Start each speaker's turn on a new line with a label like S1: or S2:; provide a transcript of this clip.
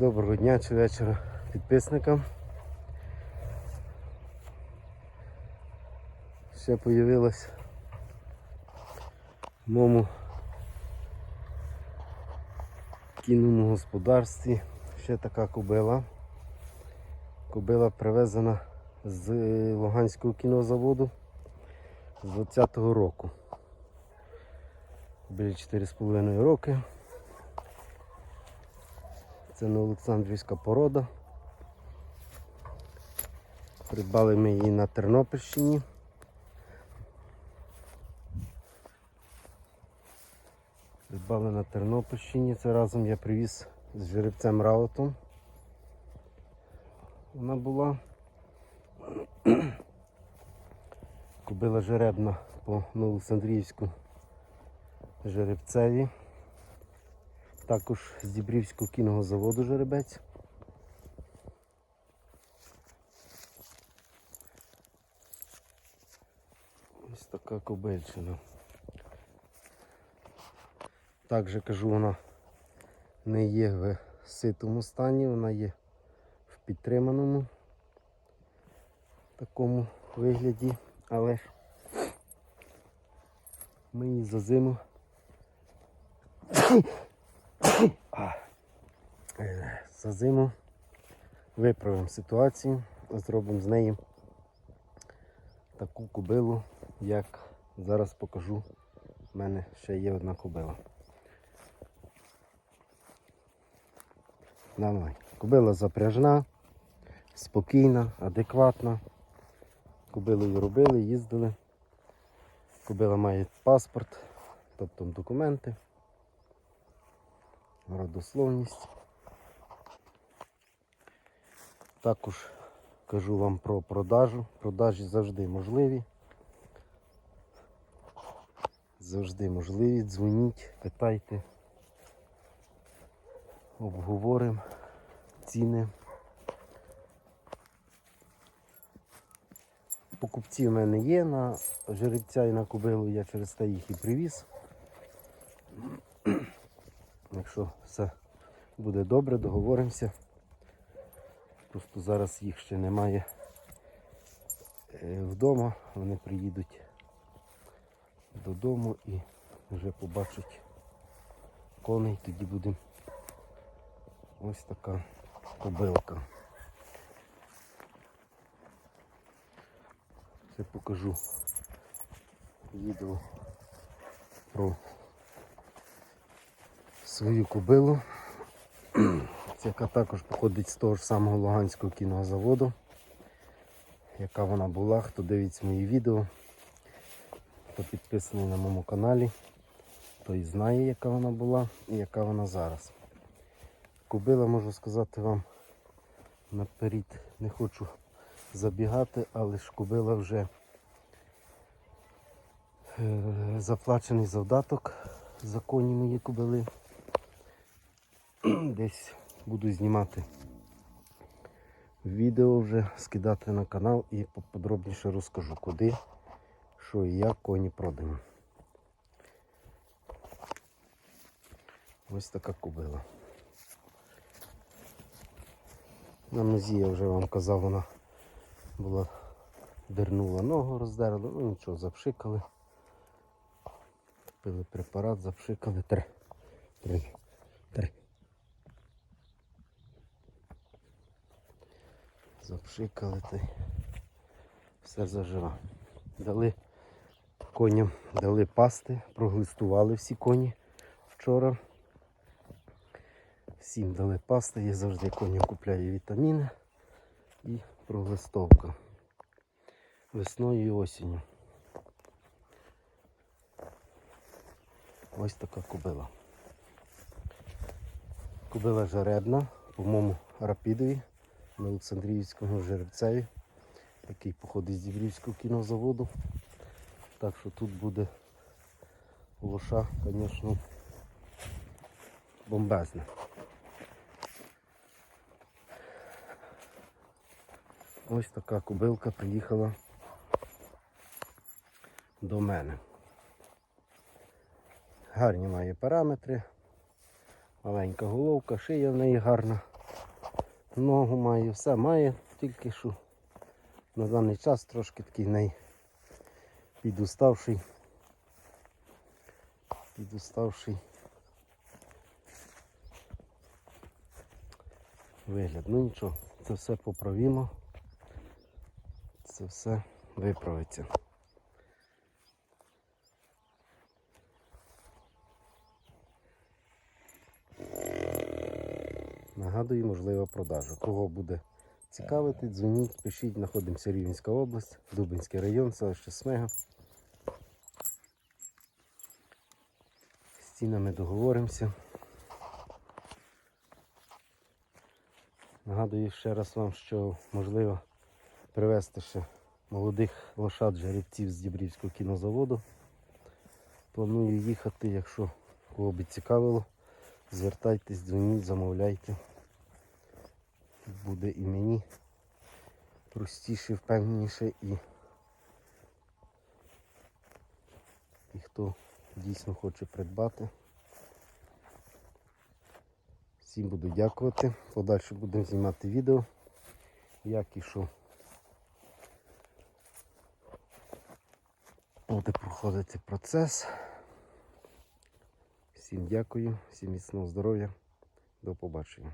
S1: Доброго дня чи вечора підписникам. Ще появилась в моєму кінному господарстві ще така кобила. Кобила привезена з Луганського кінозаводу з 20-го року. Біля 4,5 роки. Це не Олександрівська порода. Придбали ми її на Тернопільщині. Придбали на Тернопільщині. Це разом я привіз з жеребцем Раутом. Вона була. Купила жеребна по Новоолександрівську жеребцеві. Також з Дібрівського кінного заводу жеребець. Ось така кобильчина. Також кажу, вона не є в ситому стані, вона є в підтриманому такому вигляді, але ми її за зиму за зиму виправимо ситуацію, зробимо з неї таку кобилу, як зараз покажу. У мене ще є одна кобила. Давай. Кобила запряжна, спокійна, адекватна. Кобилою робили, їздили. Кобила має паспорт, тобто документи родословність. Також кажу вам про продажу. Продажі завжди можливі. Завжди можливі. Дзвоніть, питайте, обговоримо ціни. Покупці в мене є на жеребця і на кобилу, я через те їх і привіз. Якщо все буде добре, договоримося. Просто зараз їх ще немає е, вдома, вони приїдуть додому і вже побачать коней, тоді буде ось така кобилка. Це покажу відео про свою кобилу, яка також походить з того ж самого Луганського кінозаводу. Яка вона була, хто дивиться мої відео, хто підписаний на моєму каналі, той знає, яка вона була і яка вона зараз. Кобила, можу сказати вам, наперед не хочу забігати, але ж кобила вже е, заплачений завдаток за коні мої кобили десь буду знімати відео вже, скидати на канал і подробніше розкажу, куди, що і як коні продані. Ось така кобила. На нозі я вже вам казав, вона була дернула ногу, роздерла, ну нічого, запшикали. Пили препарат, запшикали. Три. Три. Три. Запшикали та й все зажива. Дали коням, дали пасти, проглистували всі коні вчора. Всім дали пасти, я завжди коням купляю вітаміни і проглистовка. Весною і осінню. Ось така кобила. Кобила жеребна, по-моєму, рапідові на Олександрівському жеребцеві, який походить з Дібрівського кінозаводу. Так що тут буде лоша, звісно, бомбезна. Ось така кобилка приїхала до мене. Гарні має параметри, маленька головка, шия в неї гарна. Ногу має, все має, тільки що на даний час трошки такий най підуставший. Підуставший вигляд. Ну нічого, це все поправимо. Це все виправиться. Нагадую, можлива продажа. Кого буде цікавити, дзвоніть, пишіть, знаходимося Рівненська область, Дубинський район, селище Смега. З цінами договоримося. Нагадую ще раз вам, що можливо привезти ще молодих лошад жеребців з Дібрівського кінозаводу. Планую їхати, якщо кого би цікавило, звертайтесь, дзвоніть, замовляйте. Буде і мені простіше, впевненіше і, і хто дійсно хоче придбати. Всім буду дякувати. Подальше будемо знімати відео, як і що буде проходити процес. Всім дякую, всім міцного здоров'я. До побачення.